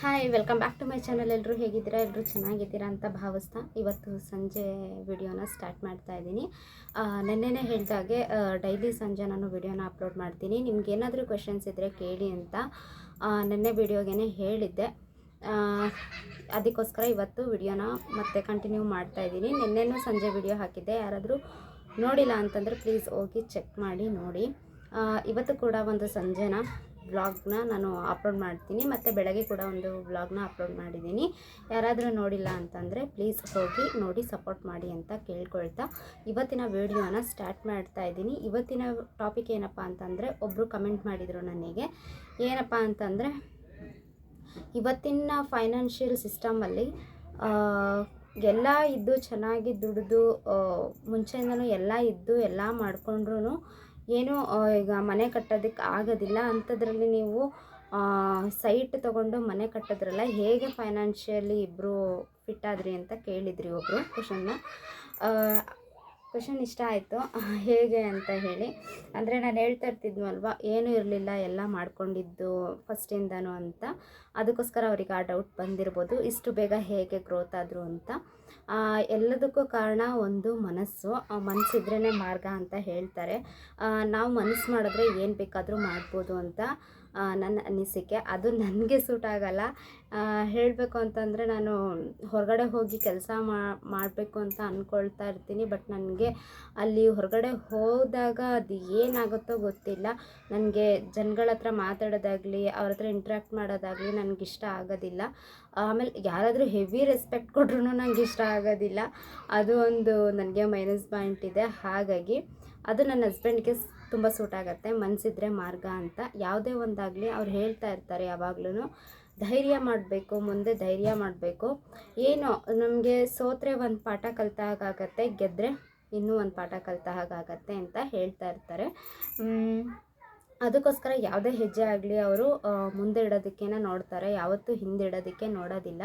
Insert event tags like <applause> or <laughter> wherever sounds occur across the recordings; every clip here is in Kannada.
Hi welcome back to my channel ಎಲ್ಲರೂ ಹೇಗಿದ್ದೀರಾ? ಎಲ್ಲರೂ ಚೆನ್ನಾಗಿದ್ದೀರಾ ಅಂತ ಭಾವಿಸ್ತಾ ಇವತ್ತು ಸಂಜೆ ವಿಡಿಯೋನ ಸ್ಟಾರ್ಟ್ ಮಾಡ್ತಾ ಇದ್ದೀನಿ. ನೆನ್ನೆನೇ ಹೇಳಿದಾಗೆ ಡೈಲಿ ಸಂಜೆ ನಾನು ವಿಡಿಯೋನ ಅಪ್ಲೋಡ್ ಮಾಡ್ತೀನಿ. ನಿಮ್ಗೆ ಏನಾದರೂ ಕ್ವೆಶನ್ಸ್ ಇದ್ದರೆ ಕೇಳಿ ಅಂತ ನೆನ್ನೆ ವಿಡಿಯೋಗೆ ಹೇಳಿದ್ದೆ. ಅದಕ್ಕೋಸ್ಕರ ಇವತ್ತು ವಿಡಿಯೋನ ಮತ್ತೆ ಕಂಟಿನ್ಯೂ ಮಾಡ್ತಾ ಇದ್ದೀನಿ. ನಿನ್ನೆನೂ ಸಂಜೆ ವಿಡಿಯೋ ಹಾಕಿದ್ದೆ. ಯಾರಾದರೂ ನೋಡಿಲ್ಲ ಅಂತಂದರೆ ಪ್ಲೀಸ್ ಹೋಗಿ ಚೆಕ್ ಮಾಡಿ ನೋಡಿ. ಇವತ್ತು ಕೂಡ ಒಂದು ಸಂಜೆನ? ವ್ಲಾಗ್ನ ನಾನು ಅಪ್ಲೋಡ್ ಮಾಡ್ತೀನಿ. ಮತ್ತು ಬೆಳಗ್ಗೆ ಕೂಡ ಒಂದು ವ್ಲಾಗ್ನ ಅಪ್ಲೋಡ್ ಮಾಡಿದ್ದೀನಿ. ಯಾರಾದರೂ ನೋಡಿಲ್ಲ ಅಂತಂದರೆ ಪ್ಲೀಸ್ ಹೋಗಿ ನೋಡಿ ಸಪೋರ್ಟ್ ಮಾಡಿ ಅಂತ ಕೇಳ್ಕೊಳ್ತಾ ಇವತ್ತಿನ ವಿಡಿಯೋನ ಸ್ಟಾರ್ಟ್ ಮಾಡ್ತಾ ಇದ್ದೀನಿ. ಇವತ್ತಿನ ಟಾಪಿಕ್ ಏನಪ್ಪ ಅಂತಂದರೆ ಒಬ್ಬರು ಕಮೆಂಟ್ ಮಾಡಿದರು ನನಗೆ. ಏನಪ್ಪ ಅಂತಂದರೆ ಇವತ್ತಿನ ಫೈನಾನ್ಷಿಯಲ್ ಸಿಸ್ಟಮಲ್ಲಿ ಎಲ್ಲ ಇದ್ದು ಚೆನ್ನಾಗಿ ದುಡಿದು ಮುಂಚೆಯಿಂದನೂ ಎಲ್ಲ ಇದ್ದು ಎಲ್ಲ ಮಾಡಿಕೊಂಡ್ರು ಏನು ಈಗ ಮನೆ ಕಟ್ಟೋದಕ್ಕೆ ಆಗೋದಿಲ್ಲ ಅಂಥದ್ರಲ್ಲಿ ನೀವು ಸೈಟ್ ತೊಗೊಂಡು ಮನೆ ಕಟ್ಟಿದ್ರಲ್ಲ ಹೇಗೆ ಫೈನಾನ್ಷಿಯಲಿ ಇಬ್ಬರು ಫಿಟ್ ಆದ್ರಿ ಅಂತ ಕೇಳಿದ್ರಿ ಒಬ್ಬರು ಕ್ವಶನ್ನ. ಕ್ವಶನ್ ಇಷ್ಟ ಆಯಿತು. <laughs> ಹೇಗೆ ಅಂತ ಹೇಳಿ. ಅಂದರೆ ನಾನು ಹೇಳ್ತಾ ಇರ್ತಿದ್ವಲ್ವ, ಏನೂ ಇರಲಿಲ್ಲ, ಎಲ್ಲ ಮಾಡ್ಕೊಂಡಿದ್ದು ಫಸ್ಟಿಂದನೂ ಅಂತ. ಅದಕ್ಕೋಸ್ಕರ ಅವ್ರಿಗೆ ಆ ಡೌಟ್ ಬಂದಿರ್ಬೋದು, ಇಷ್ಟು ಬೇಗ ಹೇಗೆ ಗ್ರೋತ್ ಆದರು ಅಂತ. ಎಲ್ಲದಕ್ಕೂ ಕಾರಣ ಒಂದು ಮನಸ್ಸು ಮನಸ್ಸಿದ್ರೇ ಮಾರ್ಗ ಅಂತ ಹೇಳ್ತಾರೆ. ನಾವು ಮನಸ್ಸು ಮಾಡಿದ್ರೆ ಏನು ಬೇಕಾದರೂ ಮಾಡ್ಬೋದು ಅಂತ. ನನ್ನ ಅನಿಸಿಕೆ. ಅದು ನನಗೆ ಸೂಟ್ ಆಗಲ್ಲ. ಹೇಳಬೇಕು ಅಂತಂದರೆ ನಾನು ಹೊರಗಡೆ ಹೋಗಿ ಕೆಲಸ ಮಾಡಬೇಕು ಅಂತ ಅಂದ್ಕೊಳ್ತಾ ಇರ್ತೀನಿ. ಬಟ್ ನನಗೆ ಅಲ್ಲಿ ಹೊರಗಡೆ ಹೋದಾಗ ಅದು ಏನಾಗುತ್ತೋ ಗೊತ್ತಿಲ್ಲ. ನನಗೆ ಜನಗಳ ಹತ್ರ ಮಾತಾಡೋದಾಗಲಿ, ಅವ್ರ ಹತ್ರ ಇಂಟ್ರ್ಯಾಕ್ಟ್ ಮಾಡೋದಾಗಲಿ ನನಗೆ ಇಷ್ಟ ಆಗೋದಿಲ್ಲ. ಆಮೇಲೆ ಯಾರಾದರೂ ಹೆವಿ ರೆಸ್ಪೆಕ್ಟ್ ಕೊಟ್ರೂ ನನಗೆ ಇಷ್ಟ ಆಗೋದಿಲ್ಲ. ಅದು ಒಂದು ನನಗೆ ಮೈನಸ್ ಪಾಯಿಂಟ್ ಇದೆ. ಹಾಗಾಗಿ ಅದು ನನ್ನ ಹಸ್ಬೆಂಡ್ಗೆ ತುಂಬ ಸೂಟ್ ಆಗುತ್ತೆ ಮನಸ್ಸಿದ್ರೆ ಮಾರ್ಗ ಅಂತ. ಯಾವುದೇ ಒಂದಾಗಲಿ ಅವ್ರು ಹೇಳ್ತಾ ಇರ್ತಾರೆ ಯಾವಾಗ್ಲೂ ಧೈರ್ಯ ಮಾಡಬೇಕು, ಮುಂದೆ ಧೈರ್ಯ ಮಾಡಬೇಕು. ಏನು, ನಮಗೆ ಸೋತ್ರೆ ಒಂದು ಪಾಠ ಕಲಿತ ಹಾಗಾಗತ್ತೆ ಗೆದ್ದರೆ ಇನ್ನೂ ಒಂದು ಪಾಠ ಕಲಿತ ಹಾಗಾಗತ್ತೆ ಅಂತ ಹೇಳ್ತಾ ಇರ್ತಾರೆ. ಅದಕ್ಕೋಸ್ಕರ ಯಾವುದೇ ಹೆಜ್ಜೆ ಆಗಲಿ ಅವರು ಮುಂದೆ ಇಡೋದಕ್ಕೇನೆ ನೋಡ್ತಾರೆ. ಯಾವತ್ತೂ ಹಿಂದೆ ಇಡೋದಕ್ಕೆ ನೋಡೋದಿಲ್ಲ.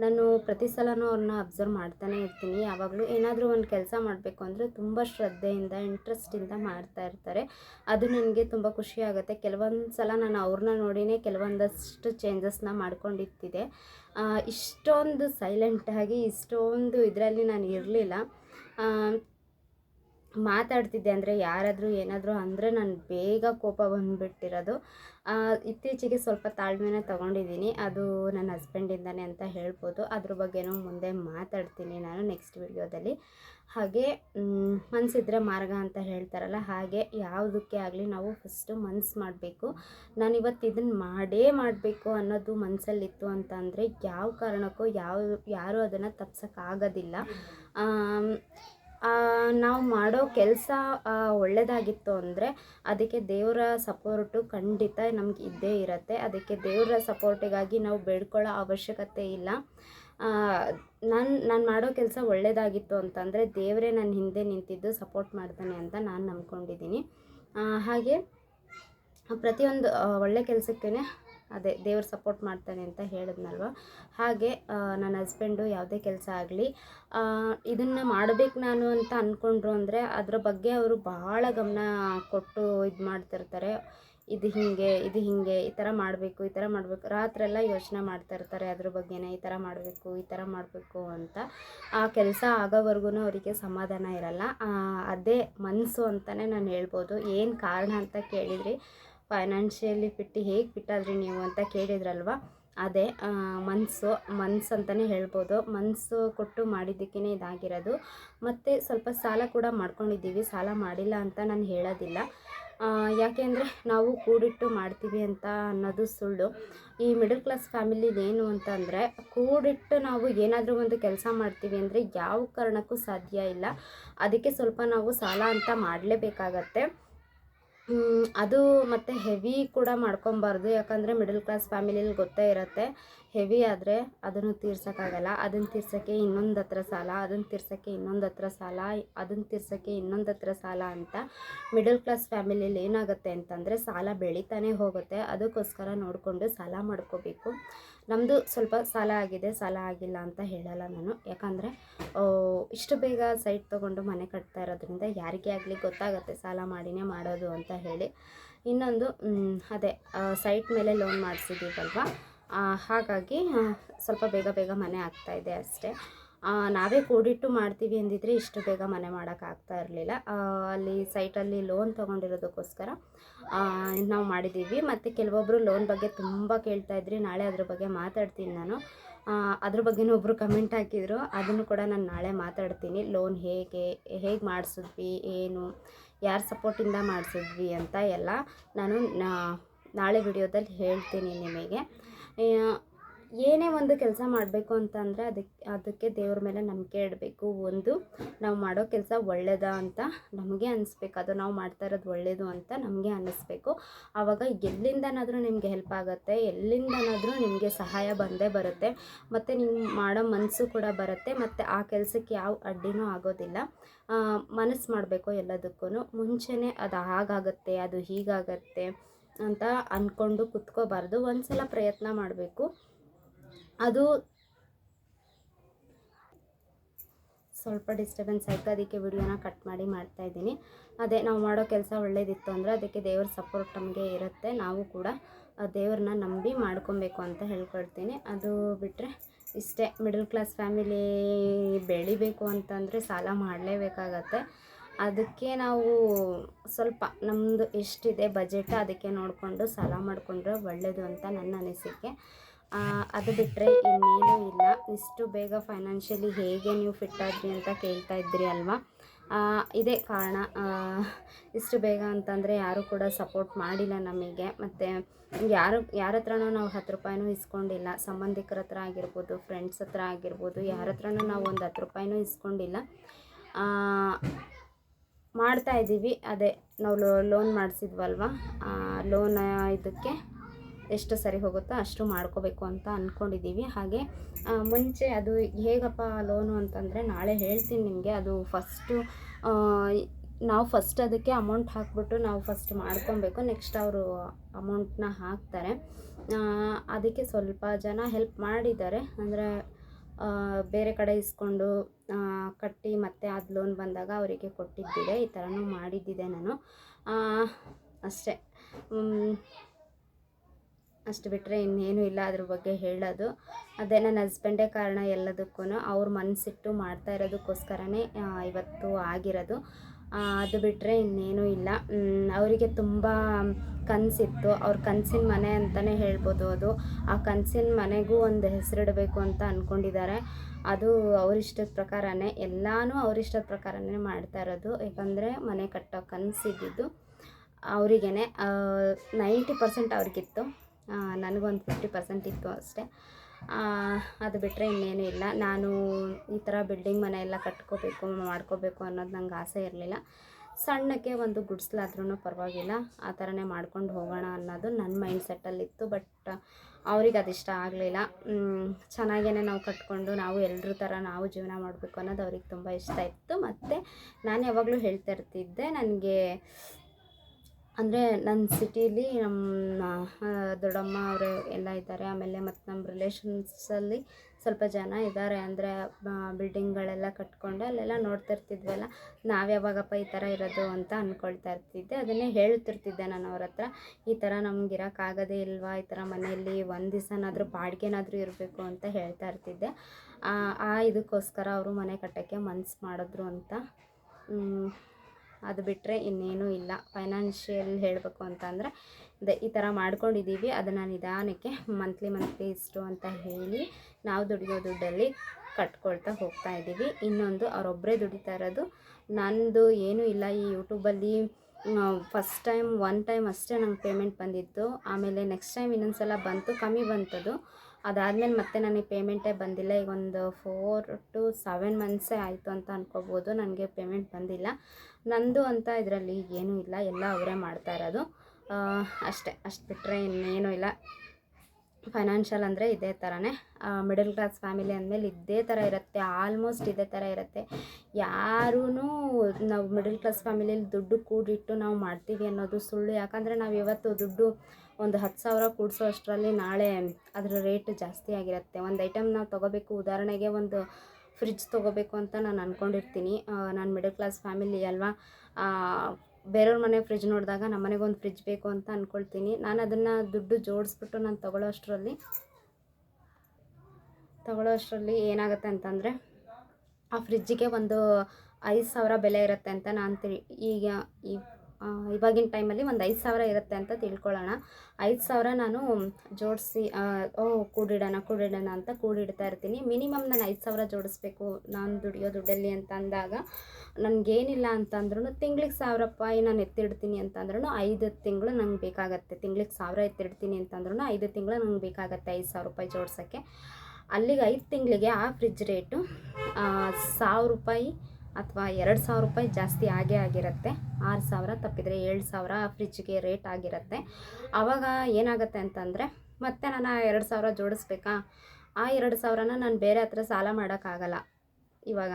ನಾನು ಪ್ರತಿ ಸಲನೂ ಅವ್ರನ್ನ ಅಬ್ಸರ್ವ್ ಮಾಡ್ತಾನೆ ಇರ್ತೀನಿ. ಯಾವಾಗಲೂ ಏನಾದರೂ ಒಂದು ಕೆಲಸ ಮಾಡಬೇಕು ಅಂದರೆ ತುಂಬ ಶ್ರದ್ಧೆಯಿಂದ ಇಂಟ್ರೆಸ್ಟಿಂದ ಮಾಡ್ತಾ ಇರ್ತಾರೆ. ಅದು ನನಗೆ ತುಂಬ ಖುಷಿ ಆಗುತ್ತೆ. ಕೆಲವೊಂದು ಸಲ ನಾನು ಅವ್ರನ್ನ ನೋಡಿನೇ ಕೆಲವೊಂದಷ್ಟು ಚೇಂಜಸ್ನ ಮಾಡ್ಕೊಂಡಿರ್ತಿದೆ. ಆ, ಇಷ್ಟೊಂದು ಸೈಲೆಂಟಾಗಿ ಇಷ್ಟೊಂದು ಇದರಲ್ಲಿ ನಾನು ಇರಲಿಲ್ಲ. ಮಾತಾಡ್ತಿದ್ದೆ ಅಂದರೆ ಯಾರಾದರೂ ಏನಾದರೂ ಅಂದರೆ ನಾನು ಬೇಗ ಕೋಪ ಬಂದುಬಿಟ್ಟಿರೋದು. ಇತ್ತೀಚೆಗೆ ಸ್ವಲ್ಪ ತಾಳ್ಮೆನ ತಗೊಂಡಿದ್ದೀನಿ. ಅದು ನನ್ನ ಹಸ್ಬೆಂಡಿಂದನೇ ಅಂತ ಹೇಳ್ಬೋದು. ಅದ್ರ ಬಗ್ಗೆನೂ ಮುಂದೆ ಮಾತಾಡ್ತೀನಿ ನಾನು ನೆಕ್ಸ್ಟ್ ವಿಡಿಯೋದಲ್ಲಿ ಹಾಗೆ ಮನಸ್ಸಿದ್ರೆ ಮಾರ್ಗ ಅಂತ ಹೇಳ್ತಾರಲ್ಲ, ಹಾಗೆ ಯಾವುದಕ್ಕೆ ಆಗಲಿ ನಾವು ಫಸ್ಟು ಮನ್ಸು ಮಾಡಬೇಕು. ನಾನು ಇವತ್ತು ಇದನ್ನು ಮಾಡೇ ಮಾಡಬೇಕು ಅನ್ನೋದು ಮನಸ್ಸಲ್ಲಿತ್ತು ಅಂತ ಅಂದರೆ ಯಾವ ಕಾರಣಕ್ಕೂ ಯಾವ, ಯಾರೂ ಅದನ್ನು ತಪ್ಸೋಕ್ಕಾಗೋದಿಲ್ಲ. ನಾವು ಮಾಡೋ ಕೆಲಸ ಒಳ್ಳೆಯದಾಗಿತ್ತು ಅಂದರೆ ಅದಕ್ಕೆ ದೇವರ ಸಪೋರ್ಟು ಖಂಡಿತ ನಮ್ಗೆ ಇದ್ದೇ ಇರುತ್ತೆ. ಅದಕ್ಕೆ ದೇವರ ಸಪೋರ್ಟಿಗಾಗಿ ನಾವು ಬೇಡ್ಕೊಳ್ಳೋ ಅವಶ್ಯಕತೆ ಇಲ್ಲ. ನಾನು ನಾನು ಮಾಡೋ ಕೆಲಸ ಒಳ್ಳೆಯದಾಗಿತ್ತು ಅಂತಂದರೆ ದೇವರೇ ನನ್ನ ಹಿಂದೆ ನಿಂತಿದ್ದು ಸಪೋರ್ಟ್ ಮಾಡ್ತಾನೆ ಅಂತ ನಾನು ನಂಬ್ಕೊಂಡಿದ್ದೀನಿ. ಹಾಗೆ ಪ್ರತಿಯೊಂದು ಒಳ್ಳೆ ಕೆಲಸಕ್ಕೇ ಅದೇ ದೇವ್ರು ಸಪೋರ್ಟ್ ಮಾಡ್ತಾನೆ ಅಂತ ಹೇಳಿದ್ನಲ್ವ? ಹಾಗೆ ನನ್ನ ಹಸ್ಬೆಂಡು ಯಾವುದೇ ಕೆಲಸ ಆಗಲಿ ಇದನ್ನು ಮಾಡಬೇಕು ನಾನು ಅಂತ ಅಂದ್ಕೊಂಡ್ರು ಅಂದರೆ ಅದ್ರ ಬಗ್ಗೆ ಅವರು ಭಾಳ ಗಮನ ಕೊಟ್ಟು ಇದು ಮಾಡ್ತಿರ್ತಾರೆ. ಇದು ಹೀಗೆ ಇದು ಹೀಗೆ, ಈ ಥರ ಮಾಡಬೇಕು, ಈ ಥರ ಮಾಡಬೇಕು ರಾತ್ರೆಲ್ಲ ಯೋಚನೆ ಮಾಡ್ತಾ ಇರ್ತಾರೆ ಅದ್ರ ಬಗ್ಗೆನೇ, ಈ ಥರ ಮಾಡಬೇಕು, ಈ ಥರ ಮಾಡಬೇಕು ಅಂತ. ಆ ಕೆಲಸ ಆಗೋವರೆಗೂ ಅವರಿಗೆ ಸಮಾಧಾನ ಇರಲ್ಲ. ಅದೇ ಮನಸ್ಸು ಅಂತಲೇ ನಾನು ಹೇಳ್ಬೋದು. ಏನು ಕಾರಣ ಅಂತ ಕೇಳಿದ್ರಿ. ಫೈನಾನ್ಷಿಯಲಿ ಫಿಟ್ಟು ಹೇಗೆ ಫಿಟ್ಟಾದ್ರಿ ನೀವು ಅಂತ ಕೇಳಿದ್ರಲ್ವ? ಅದೇ ಮನಸ್ಸು ಮನ್ಸು ಅಂತಲೇ ಹೇಳ್ಬೋದು. ಮನಸ್ಸು ಕೊಟ್ಟು ಮಾಡಿದ್ದಕ್ಕೇ ಇದಾಗಿರೋದು. ಮತ್ತು ಸ್ವಲ್ಪ ಸಾಲ ಕೂಡ ಮಾಡ್ಕೊಂಡಿದ್ದೀವಿ. ಸಾಲ ಮಾಡಿಲ್ಲ ಅಂತ ನಾನು ಹೇಳೋದಿಲ್ಲ. ಯಾಕೆ ಅಂದರೆ ನಾವು ಕೂಡಿಟ್ಟು ಮಾಡ್ತೀವಿ ಅಂತ ಅನ್ನೋದು ಸುಳ್ಳು. ಈ ಮಿಡಲ್ ಕ್ಲಾಸ್ ಫ್ಯಾಮಿಲಿಲಿ ಏನು ಅಂತಂದರೆ ಕೂಡಿಟ್ಟು ನಾವು ಏನಾದರೂ ಒಂದು ಕೆಲಸ ಮಾಡ್ತೀವಿ ಅಂದರೆ ಯಾವ ಕಾರಣಕ್ಕೂ ಸಾಧ್ಯ ಇಲ್ಲ. ಅದಕ್ಕೆ ಸ್ವಲ್ಪ ನಾವು ಸಾಲ ಅಂತ ಮಾಡಲೇಬೇಕಾಗತ್ತೆ. ಅದು ಮತ್ತು ಹೆವಿ ಕೂಡ ಮಾಡ್ಕೊಬಾರ್ದು ಯಾಕಂದರೆ ಮಿಡಲ್ ಕ್ಲಾಸ್ ಫ್ಯಾಮಿಲಿಲಿ ಗೊತ್ತೇ ಇರುತ್ತೆ. ಹೆವಿ ಆದರೆ ಅದನ್ನು ತೀರ್ಸೋಕ್ಕಾಗಲ್ಲ. ಅದನ್ನು ತೀರ್ಸೋಕ್ಕೆ ಇನ್ನೊಂದು ಹತ್ರ ಸಾಲ ಅದನ್ನು ತೀರ್ಸೋಕ್ಕೆ ಇನ್ನೊಂದು ಹತ್ರ ಸಾಲ ಅದನ್ನು ತೀರ್ಸೋಕ್ಕೆ ಇನ್ನೊಂದು ಹತ್ರ ಸಾಲ ಅಂತ ಮಿಡಲ್ ಕ್ಲಾಸ್ ಫ್ಯಾಮಿಲಿಲಿ ಏನಾಗುತ್ತೆ ಅಂತಂದರೆ ಸಾಲ ಬೆಳೀತಾನೆ ಹೋಗುತ್ತೆ. ಅದಕ್ಕೋಸ್ಕರ ನೋಡಿಕೊಂಡು ಸಾಲ ಮಾಡ್ಕೋಬೇಕು. ನಮ್ಮದು ಸ್ವಲ್ಪ ಸಾಲ ಆಗಿದೆ, ಸಾಲ ಆಗಿಲ್ಲ ಅಂತ ಹೇಳಲ್ಲ ನಾನು. ಯಾಕಂದರೆ ಇಷ್ಟು ಬೇಗ ಸೈಟ್ ತೊಗೊಂಡು ಮನೆ ಕಟ್ತಾ ಇರೋದ್ರಿಂದ ಯಾರಿಗೇ ಆಗಲಿ ಗೊತ್ತಾಗುತ್ತೆ ಸಾಲ ಮಾಡಿನೇ ಮಾಡೋದು ಅಂತ ಹೇಳಿ. ಇನ್ನೊಂದು ಅದೇ ಸೈಟ್ ಮೇಲೆ ಲೋನ್ ಮಾಡಿಸಿದ್ದೀವಲ್ವಾ ಹಾಗಾಗಿ ಸ್ವಲ್ಪ ಬೇಗ ಬೇಗ ಮನೆ ಆಗ್ತಾ ಇದೆ ಅಷ್ಟೇ. ನಾವೇ ಕೂಡಿಟ್ಟು ಮಾಡ್ತೀವಿ ಅಂದಿದ್ರೆ ಇಷ್ಟು ಬೇಗ ಮನೆ ಮಾಡೋಕ್ಕಾಗ್ತಾ ಇರಲಿಲ್ಲ. ಅಲ್ಲಿ ಸೈಟಲ್ಲಿ ಲೋನ್ ತೊಗೊಂಡಿರೋದಕ್ಕೋಸ್ಕರ ನಾವು ಮಾಡಿದ್ದೀವಿ ಮತ್ತು ಕೆಲವೊಬ್ಬರು ಲೋನ್ ಬಗ್ಗೆ ತುಂಬ ಕೇಳ್ತಾ ಇದ್ರಿ ನಾಳೆ ಅದ್ರ ಬಗ್ಗೆ ಮಾತಾಡ್ತೀನಿ ನಾನು. ಅದ್ರ ಬಗ್ಗೆನೂ ಒಬ್ಬರು ಕಮೆಂಟ್ ಹಾಕಿದರು. ಅದನ್ನು ಕೂಡ ನಾನು ನಾಳೆ ಮಾತಾಡ್ತೀನಿ. ಲೋನ್ ಹೇಗೆ ಹೇಗೆ ಮಾಡಿಸಿದ್ವಿ, ಏನು, ಯಾರ ಸಪೋರ್ಟಿಂದ ಮಾಡಿಸಿದ್ವಿ ಅಂತ ಎಲ್ಲ ನಾನು ನಾಳೆ ವಿಡಿಯೋದಲ್ಲಿ ಹೇಳ್ತೀನಿ ನಿಮಗೆ. ಏನೇ ಒಂದು ಕೆಲಸ ಮಾಡಬೇಕು ಅಂತಂದರೆ ಅದಕ್ಕೆ ಅದಕ್ಕೆ ದೇವ್ರ ಮೇಲೆ ನಂಬಿಕೆ ಇಡಬೇಕು. ಒಂದು, ನಾವು ಮಾಡೋ ಕೆಲಸ ಒಳ್ಳೆಯದ ಅಂತ ನಮಗೆ ಅನಿಸ್ಬೇಕು. ಅದು ನಾವು ಮಾಡ್ತಾ ಇರೋದು ಒಳ್ಳೆಯದು ಅಂತ ನಮಗೆ ಅನ್ನಿಸ್ಬೇಕು ಆವಾಗ ಎಲ್ಲಿಂದನಾದರೂ ನಿಮಗೆ ಹೆಲ್ಪ್ ಆಗುತ್ತೆ, ಎಲ್ಲಿಂದನಾದರೂ ನಿಮಗೆ ಸಹಾಯ ಬಂದೇ ಬರುತ್ತೆ. ಮತ್ತು ನೀವು ಮಾಡೋ ಮನಸ್ಸು ಕೂಡ ಬರುತ್ತೆ. ಮತ್ತು ಆ ಕೆಲಸಕ್ಕೆ ಯಾವ ಅಡ್ಡಿನೂ ಆಗೋದಿಲ್ಲ. ಮನಸ್ಸು ಮಾಡಬೇಕು ಎಲ್ಲದಕ್ಕೂ ಮುಂಚೆನೇ ಅದು ಹಾಗಾಗತ್ತೆ, ಅದು ಹೀಗಾಗತ್ತೆ ಅಂತ ಅಂದ್ಕೊಂಡು ಕುತ್ಕೋಬಾರ್ದು. ಒಂದು ಸಲ ಪ್ರಯತ್ನ ಮಾಡಬೇಕು. ಅದು ಸ್ವಲ್ಪ ಡಿಸ್ಟರ್ಬೆನ್ಸ್ ಆಯಿತು. ಅದಕ್ಕೆ ವಿಡಿಯೋನ ಕಟ್ ಮಾಡಿ ಮಾಡ್ತಾ ಇದ್ದೀನಿ. ಅದೇ ನಾವು ಮಾಡೋ ಕೆಲಸ ಒಳ್ಳೇದಿತ್ತು ಅಂದರೆ ಅದಕ್ಕೆ ದೇವ್ರ ಸಪೋರ್ಟ್ ನಮಗೆ ಇರುತ್ತೆ. ನಾವು ಕೂಡ ದೇವ್ರನ್ನ ನಂಬಿ ಮಾಡ್ಕೊಬೇಕು ಅಂತ ಹೇಳ್ಕೊಳ್ತೀನಿ ಅದು ಬಿಟ್ಟರೆ ಇಷ್ಟೇ. ಮಿಡಲ್ ಕ್ಲಾಸ್ ಫ್ಯಾಮಿಲಿ ಬೆಳಿಬೇಕು ಅಂತಂದರೆ ಸಾಲ ಮಾಡಲೇಬೇಕಾಗತ್ತೆ. ಅದಕ್ಕೆ ನಾವು ಸ್ವಲ್ಪ ನಮ್ಮದು ಎಷ್ಟಿದೆ ಬಜೆಟ್ ಅದಕ್ಕೆ ನೋಡಿಕೊಂಡು ಸಾಲ ಮಾಡಿಕೊಂಡ್ರೆ ಒಳ್ಳೆಯದು ಅಂತ ನನ್ನ ಅನಿಸಿಕೆ. ಅದು ಬಿಟ್ಟರೆ ಇನ್ನೇನೂ ಇಲ್ಲ. ಇಷ್ಟು ಬೇಗ ಫೈನಾನ್ಷಿಯಲಿ ಹೇಗೆ ನೀವು ಫಿಟ್ ಆದ್ರಿ ಅಂತ ಕೇಳ್ತಾ ಇದ್ರಿ ಅಲ್ವಾ? ಇದೇ ಕಾರಣ ಇಷ್ಟು ಬೇಗ ಅಂತಂದರೆ ಯಾರೂ ಕೂಡ ಸಪೋರ್ಟ್ ಮಾಡಿಲ್ಲ ನಮಗೆ. ಮತ್ತು ಯಾರು, ಯಾರ ಹತ್ರನೂ ನಾವು ಹತ್ತು ರೂಪಾಯಿನೂ ಇಸ್ಕೊಂಡಿಲ್ಲ. ಸಂಬಂಧಿಕರ ಹತ್ರ ಆಗಿರ್ಬೋದು ಫ್ರೆಂಡ್ಸ್ ಹತ್ರ ಆಗಿರ್ಬೋದು, ಯಾರ ಹತ್ರನೂ ನಾವು ಒಂದು ಹತ್ತು ರೂಪಾಯಿನೂ ಇಸ್ಕೊಂಡಿಲ್ಲ. ಮಾಡ್ತಾ ಇದ್ದೀವಿ ಅದೇ, ನಾವು ಲೋನ್ ಮಾಡಿಸಿದ್ವಲ್ವ? ಲೋನ್ ಇದಕ್ಕೆ ಎಷ್ಟು ಸರಿ ಹೋಗುತ್ತೋ ಅಷ್ಟು ಮಾಡ್ಕೋಬೇಕು ಅಂತ ಅಂದ್ಕೊಂಡಿದ್ದೀವಿ ಹಾಗೆ ಮುಂಚೆ ಅದು ಹೇಗಪ್ಪ ಲೋನು ಅಂತಂದರೆ ನಾಳೆ ಹೇಳ್ತೀನಿ ನಿಮಗೆ. ಅದು ಫಸ್ಟು ನಾವು ಫಸ್ಟ್ ಅದಕ್ಕೆ ಅಮೌಂಟ್ ಹಾಕ್ಬಿಟ್ಟು ನಾವು ಫಸ್ಟ್ ಮಾಡ್ಕೊಬೇಕು. ನೆಕ್ಸ್ಟ್ ಅವರು ಅಮೌಂಟ್ನ ಹಾಕ್ತಾರೆ. ಅದಕ್ಕೆ ಸ್ವಲ್ಪ ಜನ ಹೆಲ್ಪ್ ಮಾಡಿದ್ದಾರೆ. ಅಂದರೆ ಬೇರೆ ಕಡೆ ಇಸ್ಕೊಂಡು ಕಟ್ಟಿ ಮತ್ತೆ ಅದು ಲೋನ್ ಬಂದಾಗ ಅವರಿಗೆ ಕೊಟ್ಟಿದ್ದಿದೆ. ಈ ಥರನೂ ಮಾಡಿದ್ದಿದೆ ನಾನು. ಅಷ್ಟೇ. ಅಷ್ಟು ಬಿಟ್ಟರೆ ಇನ್ನೇನು ಇಲ್ಲ ಅದ್ರ ಬಗ್ಗೆ ಹೇಳೋದು. ಅದೇ ನನ್ನ ಹಸ್ಬೆಂಡೇ ಕಾರಣ ಎಲ್ಲದಕ್ಕೂ ಅವ್ರ ಮನಸ್ಸಿಟ್ಟು ಮಾಡ್ತಾ ಇರೋದಕ್ಕೋಸ್ಕರನೇ ಇವತ್ತು ಆಗಿರೋದು. ಅದು ಬಿಟ್ಟರೆ ಇನ್ನೇನು ಇಲ್ಲ. ಅವರಿಗೆ ತುಂಬ ಕನಸಿತ್ತು. ಅವ್ರ ಕನಸಿನ ಮನೆ ಅಂತಲೇ ಹೇಳ್ಬೋದು ಅದು. ಆ ಕನಸಿನ ಮನೆಗೂ ಒಂದು ಹೆಸರಿಡಬೇಕು ಅಂತ ಅಂದ್ಕೊಂಡಿದ್ದಾರೆ ಅದು ಅವರಿಷ್ಟದ ಪ್ರಕಾರನೇ, ಎಲ್ಲನೂ ಅವರಿಷ್ಟದ ಪ್ರಕಾರನೇ ಮಾಡ್ತಾ ಇರೋದು. ಯಾಕಂದರೆ ಮನೆ ಕಟ್ಟೋ ಕನಸಿದ್ದು ಅವರಿಗೇ ನೈಂಟಿ ಪರ್ಸೆಂಟ್ ಅವ್ರಿಗಿತ್ತು. ನನಗೊಂದು ಫಿಫ್ಟಿ ಪರ್ಸೆಂಟ್ ಇತ್ತು ಅಷ್ಟೇ. ಅದು ಬಿಟ್ಟರೆ ಇನ್ನೇನು ಇಲ್ಲ. ನಾನು ಈ ಥರ ಬಿಲ್ಡಿಂಗ್ ಮನೆ ಎಲ್ಲ ಕಟ್ಕೋಬೇಕು, ಮಾಡ್ಕೋಬೇಕು ಅನ್ನೋದು ನಂಗೆ ಆಸೆ ಇರಲಿಲ್ಲ. ಸಣ್ಣಕ್ಕೆ ಒಂದು ಗುಡ್ಸ್ಲಾದ್ರೂ ಪರವಾಗಿಲ್ಲ. ಆ ಥರನೇ ಮಾಡ್ಕೊಂಡು ಹೋಗೋಣ ಅನ್ನೋದು ನನ್ನ ಮೈಂಡ್ ಸೆಟ್ಟಲ್ಲಿತ್ತು ಬಟ್ ಅವ್ರಿಗೆ ಅದಿಷ್ಟ ಆಗಲಿಲ್ಲ. ಚೆನ್ನಾಗೇ ನಾವು ಕಟ್ಕೊಂಡು ನಾವು ಎಲ್ಲರ ಥರ ನಾವು ಜೀವನ ಮಾಡಬೇಕು ಅನ್ನೋದು ಅವ್ರಿಗೆ ತುಂಬ ಇಷ್ಟ ಇತ್ತು. ಮತ್ತು ನಾನು ಯಾವಾಗಲೂ ಹೇಳ್ತಾ ಇರ್ತಿದ್ದೆ, ನನಗೆ ಅಂದರೆ ನನ್ನ ಸಿಟೀಲಿ ನಮ್ಮ ದೊಡ್ಡಮ್ಮ ಅವರು ಎಲ್ಲ ಇದ್ದಾರೆ. ಆಮೇಲೆ ಮತ್ತು ನಮ್ಮ ರಿಲೇಷನ್ಸಲ್ಲಿ ಸ್ವಲ್ಪ ಜನ ಇದ್ದಾರೆ. ಅಂದರೆ ಬಿಲ್ಡಿಂಗ್ಗಳೆಲ್ಲ ಕಟ್ಕೊಂಡು ಅಲ್ಲೆಲ್ಲ ನೋಡ್ತಿರ್ತಿದ್ವಲ್ಲ ನಾವು ಯಾವಾಗಪ್ಪ ಈ ಥರ ಇರೋದು ಅಂತ ಅಂದ್ಕೊಳ್ತಾ ಇರ್ತಿದ್ದೆ. ಅದನ್ನೇ ಹೇಳ್ತಿರ್ತಿದ್ದೆ ನಾನು ಅವ್ರ ಹತ್ರ. ಈ ಥರ ನಮ್ಗೆ ಇರೋಕ್ಕಾಗೋದೇ ಇಲ್ವಾ? ಈ ಥರ ಮನೆಯಲ್ಲಿ ಒಂದು ದಿವಸನಾದರೂ ಬಾಡಿಗೆನಾದರೂ ಇರಬೇಕು ಅಂತ ಹೇಳ್ತಾ ಇರ್ತಿದ್ದೆ. ಆ ಇದಕ್ಕೋಸ್ಕರ ಅವರು ಮನೆ ಕಟ್ಟೋಕ್ಕೆ ಮನ್ಸು ಮಾಡಿದ್ರು ಅಂತ. ಅದು ಬಿಟ್ಟರೆ ಇನ್ನೇನೂ ಇಲ್ಲ. ಫೈನಾನ್ಷಿಯಲ್ ಹೇಳಬೇಕು ಅಂತಂದರೆ ಅದೇ ಈ ಥರ ಮಾಡ್ಕೊಂಡಿದ್ದೀವಿ. ಅದನ್ನು ನಿಧಾನಕ್ಕೆ ಮಂತ್ಲಿ ಮಂತ್ಲಿ ಇಷ್ಟು ಅಂತ ಹೇಳಿ ನಾವು ದುಡಿಯೋ ದುಡ್ಡಲ್ಲಿ ಕಟ್ಕೊಳ್ತಾ ಹೋಗ್ತಾ ಇದ್ದೀವಿ. ಇನ್ನೊಂದು ಅವರೊಬ್ಬರೇ ದುಡಿತಾ ಇರೋದು. ನನ್ನದು ಏನೂ ಇಲ್ಲ. ಈ ಯೂಟ್ಯೂಬಲ್ಲಿ ಫಸ್ಟ್ ಟೈಮ್ ಒನ್ ಟೈಮ್ ಅಷ್ಟೇ ನಂಗೆ ಪೇಮೆಂಟ್ ಬಂದಿತ್ತು. ಆಮೇಲೆ ನೆಕ್ಸ್ಟ್ ಟೈಮ್ ಇನ್ನೊಂದು ಸಲ ಬಂತು, ಕಮ್ಮಿ ಬಂತದು. ಅದಾದಮೇಲೆ ಮತ್ತೆ ನನಗೆ ಪೇಮೆಂಟೇ ಬಂದಿಲ್ಲ. ಈಗ ಒಂದು ಫೋರ್ ಟು ಸೆವೆನ್ ಮಂತ್ಸೇ ಆಯಿತು ಅಂತ ಅನ್ಕೋಬೋದು. ನನಗೆ ಪೇಮೆಂಟ್ ಬಂದಿಲ್ಲ. ನಂದು ಅಂತ ಇದರಲ್ಲಿ ಏನೂ ಇಲ್ಲ, ಎಲ್ಲ ಅವರೇ ಮಾಡ್ತಾ ಇರೋದು. ಅಷ್ಟೇ, ಅಷ್ಟು ಬಿಟ್ಟರೆ ಇನ್ನೇನೂ ಇಲ್ಲ. ಫೈನಾನ್ಷಿಯಲ್ ಅಂದರೆ ಇದೇ ಥರನೇ ಮಿಡಲ್ ಕ್ಲಾಸ್ ಫ್ಯಾಮಿಲಿ ಅಂದಮೇಲೆ ಇದೇ ಥರ ಇರುತ್ತೆ ಆಲ್ಮೋಸ್ಟ್ ಇದೇ ಥರ ಇರುತ್ತೆ. ಯಾರೂ ನಾವು ಮಿಡಲ್ ಕ್ಲಾಸ್ ಫ್ಯಾಮಿಲಿಯಲ್ಲಿ ದುಡ್ಡು ಕೂಡಿಟ್ಟು ನಾವು ಮಾಡ್ತೀವಿ ಅನ್ನೋದು ಸುಳ್ಳು. ಯಾಕಂದರೆ ನಾವು ಇವತ್ತು ದುಡ್ಡು ಒಂದು ಹತ್ತು ಸಾವಿರ ಕೂಡಿಸೋ ಅಷ್ಟರಲ್ಲಿ ನಾಳೆ ಅದರ ರೇಟ್ ಜಾಸ್ತಿ ಆಗಿರುತ್ತೆ. ಒಂದು ಐಟಮ್ ನಾವು ತೊಗೋಬೇಕು, ಉದಾಹರಣೆಗೆ ಒಂದು ಫ್ರಿಡ್ಜ್ ತೊಗೋಬೇಕು ಅಂತ ನಾನು ಅಂದ್ಕೊಂಡಿರ್ತೀನಿ ನಾನು ಮಿಡಲ್ ಕ್ಲಾಸ್ ಫ್ಯಾಮಿಲಿ ಅಲ್ವಾ? ಬೇರೆಯವ್ರ ಮನೆ ಫ್ರಿಜ್ ನೋಡಿದಾಗ ನಮ್ಮ ಮನೆಗೆ ಒಂದು ಫ್ರಿಜ್ ಬೇಕು ಅಂತ ಅಂದ್ಕೊಳ್ತೀನಿ ನಾನು ಅದನ್ನು ದುಡ್ಡು ಜೋಡಿಸ್ಬಿಟ್ಟು ನಾನು ತೊಗೊಳ್ಳೋ ಅಷ್ಟರಲ್ಲಿ ತಗೊಳ್ಳೋ ಅಷ್ಟರಲ್ಲಿ ಏನಾಗುತ್ತೆ ಅಂತಂದರೆ, ಆ ಫ್ರಿಜ್ಜಿಗೆ ಒಂದು ಐದು ಸಾವಿರ ಬೆಲೆ ಇರುತ್ತೆ ಅಂತ ನಾನು ತಿಳಿ, ಈಗ ಈ ಇವಾಗಿನ ಟೈಮಲ್ಲಿ ಒಂದು ಐದು ಸಾವಿರ ಇರುತ್ತೆ ಅಂತ ತಿಳ್ಕೊಳ್ಳೋಣ. ಐದು ಸಾವಿರ ನಾನು ಜೋಡಿಸಿ ಓ, ಕೂಡಿಡೋಣ ಕೂಡಿಡೋಣ ಅಂತ ಕೂಡಿಡ್ತಾ ಇರ್ತೀನಿ. ಮಿನಿಮಮ್ ನಾನು ಐದು ಸಾವಿರ ಜೋಡಿಸ್ಬೇಕು ನಾನು ದುಡಿಯೋ ದುಡ್ಡಲ್ಲಿ ಅಂತ ಅಂದಾಗ, ನನಗೇನಿಲ್ಲ ಅಂತಂದ್ರೂ ತಿಂಗ್ಳಿಗೆ ಸಾವಿರ ರೂಪಾಯಿ ನಾನು ಎತ್ತಿಡ್ತೀನಿ ಅಂತಂದ್ರೂ ಐದು ತಿಂಗಳು ನಂಗೆ ಬೇಕಾಗತ್ತೆ. ತಿಂಗ್ಳಿಗೆ ಸಾವಿರ ಎತ್ತಿಡ್ತೀನಿ ಅಂತಂದ್ರೂ ಐದು ತಿಂಗಳು ನಂಗೆ ಬೇಕಾಗತ್ತೆ ಐದು ಸಾವಿರ ರೂಪಾಯಿ ಜೋಡ್ಸೋಕ್ಕೆ. ಅಲ್ಲಿಗೆ ಐದು ತಿಂಗಳಿಗೆ ಆ ಫ್ರಿಜ್ ರೇಟು ಸಾವಿರ ರೂಪಾಯಿ ಅಥವಾ ಎರಡು ಸಾವಿರ ರೂಪಾಯಿ ಜಾಸ್ತಿ ಆಗೇ ಆಗಿರುತ್ತೆ. ಆರು ಸಾವಿರ ತಪ್ಪಿದರೆ ಏಳು ಸಾವಿರ ಫ್ರಿಜ್ಗೆ ರೇಟ್ ಆಗಿರುತ್ತೆ. ಆವಾಗ ಏನಾಗುತ್ತೆ ಅಂತಂದರೆ, ಮತ್ತೆ ನಾನು ಆ ಎರಡು ಸಾವಿರ ಜೋಡಿಸ್ಬೇಕಾ? ಆ ಎರಡು ಸಾವಿರನ ನಾನು ಬೇರೆ ಹತ್ರ ಸಾಲ ಮಾಡೋಕ್ಕಾಗಲ್ಲ. ಇವಾಗ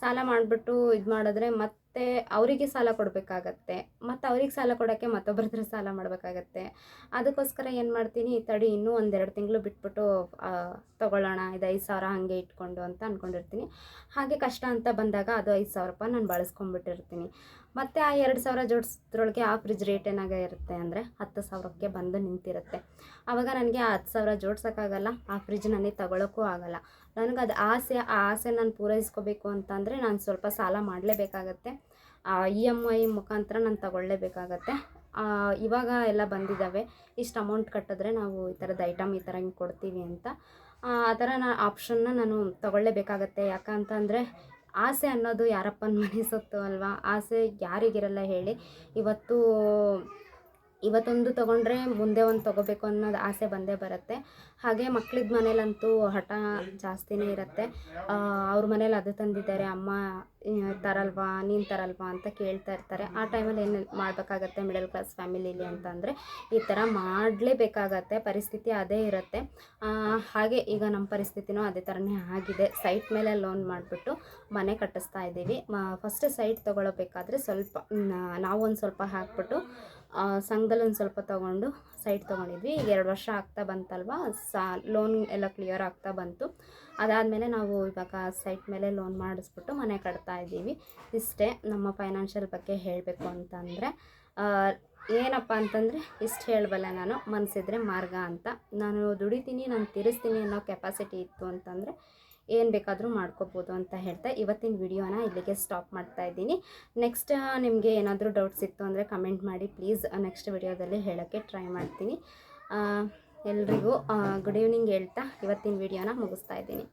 ಸಾಲ ಮಾಡಿಬಿಟ್ಟು ಇದು ಮಾಡಿದ್ರೆ ಮತ್ತೆ ಅವರಿಗೆ ಸಾಲ ಕೊಡಬೇಕಾಗತ್ತೆ, ಮತ್ತು ಅವ್ರಿಗೆ ಸಾಲ ಕೊಡೋಕ್ಕೆ ಮತ್ತೊಬ್ಬರ ಹತ್ರ ಸಾಲ ಮಾಡಬೇಕಾಗತ್ತೆ. ಅದಕ್ಕೋಸ್ಕರ ಏನು ಮಾಡ್ತೀನಿ ತಡಿ ಇನ್ನೂ ಒಂದೆರಡು ತಿಂಗಳು ಬಿಟ್ಬಿಟ್ಟು ತಗೊಳ್ಳೋಣ, ಇದು ಐದು ಸಾವಿರ ಹಾಗೆ ಇಟ್ಕೊಂಡು ಅಂತ ಅಂದ್ಕೊಂಡಿರ್ತೀನಿ ಹಾಗೆ ಕಷ್ಟ ಅಂತ ಬಂದಾಗ ಅದು ಐದು ಸಾವಿರ ರೂಪಾಯಿ ನಾನು ಬಳಸ್ಕೊಂಡ್ಬಿಟ್ಟಿರ್ತೀನಿ. ಮತ್ತು ಆ ಎರಡು ಸಾವಿರ ಜೋಡಿಸೋದ್ರೊಳಗೆ ಆ ಫ್ರಿಜ್ ರೇಟ್ ಏನಾಗಿರುತ್ತೆ ಅಂದರೆ ಹತ್ತು ಸಾವಿರಕ್ಕೆ ಬಂದು ನಿಂತಿರುತ್ತೆ. ಆವಾಗ ನನಗೆ ಆ ಹತ್ತು ಸಾವಿರ ಜೋಡ್ಸೋಕ್ಕಾಗಲ್ಲ, ಆ ಫ್ರಿಜ್ ನನಗೆ ತಗೊಳ್ಳೋಕ್ಕೂ ಆಗಲ್ಲ. ನನಗೆ ಅದು ಆಸೆ, ಆ ಆಸೆ ನಾನು ಪೂರೈಸ್ಕೋಬೇಕು ಅಂತಂದರೆ ನಾನು ಸ್ವಲ್ಪ ಸಾಲ ಮಾಡಲೇಬೇಕಾಗತ್ತೆ. ಇ ಎಂ ಐ ಮುಖಾಂತರ ನಾನು ತಗೊಳ್ಳೇಬೇಕಾಗತ್ತೆ. ಇವಾಗ ಎಲ್ಲ ಬಂದಿದ್ದಾವೆ ಇಷ್ಟು ಅಮೌಂಟ್ ಕಟ್ಟಿದ್ರೆ ನಾವು ಈ ಥರದ ಐಟಮ್ ಈ ಥರ ಹಿಂಗೆ ಕೊಡ್ತೀವಿ ಅಂತ. ಆ ಥರ ನಾ ಆಪ್ಷನ್ನ ನಾನು ತಗೊಳ್ಳೇಬೇಕಾಗತ್ತೆ. ಯಾಕಂತಂದರೆ ಆಸೆ ಅನ್ನೋದು ಯಾರಪ್ಪನ ಮನೆ ಸೊತ್ತು ಅಲ್ವಾ? ಆಸೆ ಯಾರಿಗಿರಲ್ಲ ಹೇಳಿ. ಇವತ್ತು ಇವತ್ತೊಂದು ತೊಗೊಂಡ್ರೆ ಮುಂದೆ ಒಂದು ತೊಗೋಬೇಕು ಅನ್ನೋದು ಆಸೆ ಬಂದೇ ಬರುತ್ತೆ. ಹಾಗೆ ಮಕ್ಳಿದ ಮನೇಲಂತೂ ಹಠ ಜಾಸ್ತಿನೇ ಇರುತ್ತೆ. ಅವ್ರ ಮನೇಲಿ ಅದು ತಂದಿದ್ದಾರೆ, ಅಮ್ಮ ತರಲ್ವಾ, ನೀನು ತರಲ್ವಾ ಅಂತ ಕೇಳ್ತಾ ಇರ್ತಾರೆ. ಆ ಟೈಮಲ್ಲಿ ಏನು ಮಾಡಬೇಕಾಗತ್ತೆ ಮಿಡಲ್ ಕ್ಲಾಸ್ ಫ್ಯಾಮಿಲಿಲಿ ಅಂತಂದರೆ ಈ ಥರ ಮಾಡಲೇಬೇಕಾಗತ್ತೆ. ಪರಿಸ್ಥಿತಿ ಅದೇ ಇರುತ್ತೆ. ಹಾಗೆ ಈಗ ನಮ್ಮ ಪರಿಸ್ಥಿತಿನೂ ಅದೇ ಥರನೇ ಆಗಿದೆ. ಸೈಟ್ ಮೇಲೆ ಲೋನ್ ಮಾಡಿಬಿಟ್ಟು ಮನೆ ಕಟ್ಟಿಸ್ತಾ ಇದ್ದೀವಿ. ಫಸ್ಟ್ ಸೈಟ್ ತೊಗೊಳ್ಬೇಕಾದ್ರೆ ಸ್ವಲ್ಪ ನಾವು ಒಂದು ಸ್ವಲ್ಪ ಹಾಕ್ಬಿಟ್ಟು ಸಂಘದಲ್ಲಿ ಒಂದು ಸ್ವಲ್ಪ ತೊಗೊಂಡು ಸೈಟ್ ತೊಗೊಂಡಿದ್ವಿ. ಈಗ ಎರಡು ವರ್ಷ ಆಗ್ತಾ ಬಂತಲ್ವಾ? ಸಾ ಲೋನ್ ಎಲ್ಲ ಕ್ಲಿಯರ್ ಆಗ್ತಾ ಬಂತು. ಅದಾದಮೇಲೆ ನಾವು ಇವಾಗ ಸೈಟ್ ಮೇಲೆ ಲೋನ್ ಮಾಡಿಸ್ಬಿಟ್ಟು ಮನೆ ಕಟ್ತಾ ಇದ್ದೀವಿ. ಇಷ್ಟೇ ನಮ್ಮ ಫೈನಾನ್ಷಿಯಲ್ ಬಗ್ಗೆ ಹೇಳಬೇಕು ಅಂತಂದರೆ ಏನಪ್ಪ ಅಂತಂದರೆ ಇಷ್ಟು ಹೇಳಬಲ್ಲೆ ನಾನು ಮನಸ್ಸಿದ್ರೆ ಮಾರ್ಗ ಅಂತ. ನಾನು ದುಡಿತೀನಿ, ನಾನು ತೀರಿಸ್ತೀನಿ ಅನ್ನೋ ಕೆಪಾಸಿಟಿ ಇತ್ತು ಅಂತಂದರೆ ಏನು ಬೇಕಾದರೂ ಮಾಡ್ಕೋಬೋದು ಅಂತ ಹೇಳ್ತಾ ಇವತ್ತಿನ ವಿಡಿಯೋನ ಇಲ್ಲಿಗೆ ಸ್ಟಾಪ್ ಮಾಡ್ತಾ ಇದ್ದೀನಿ. ನೆಕ್ಸ್ಟ್ ನಿಮಗೆ ಏನಾದರೂ ಡೌಟ್ಸ್ ಇತ್ತು ಅಂದರೆ ಕಮೆಂಟ್ ಮಾಡಿ ಪ್ಲೀಸ್ ನೆಕ್ಸ್ಟ್ ವಿಡಿಯೋದಲ್ಲಿ ಹೇಳೋಕ್ಕೆ ಟ್ರೈ ಮಾಡ್ತೀನಿ. ಎಲ್ರಿಗೂ ಗುಡ್ ಈವ್ನಿಂಗ್ ಹೇಳ್ತಾ ಇವತ್ತಿನ ವಿಡಿಯೋನ ಮುಗಿಸ್ತಾ ಇದ್ದೀನಿ.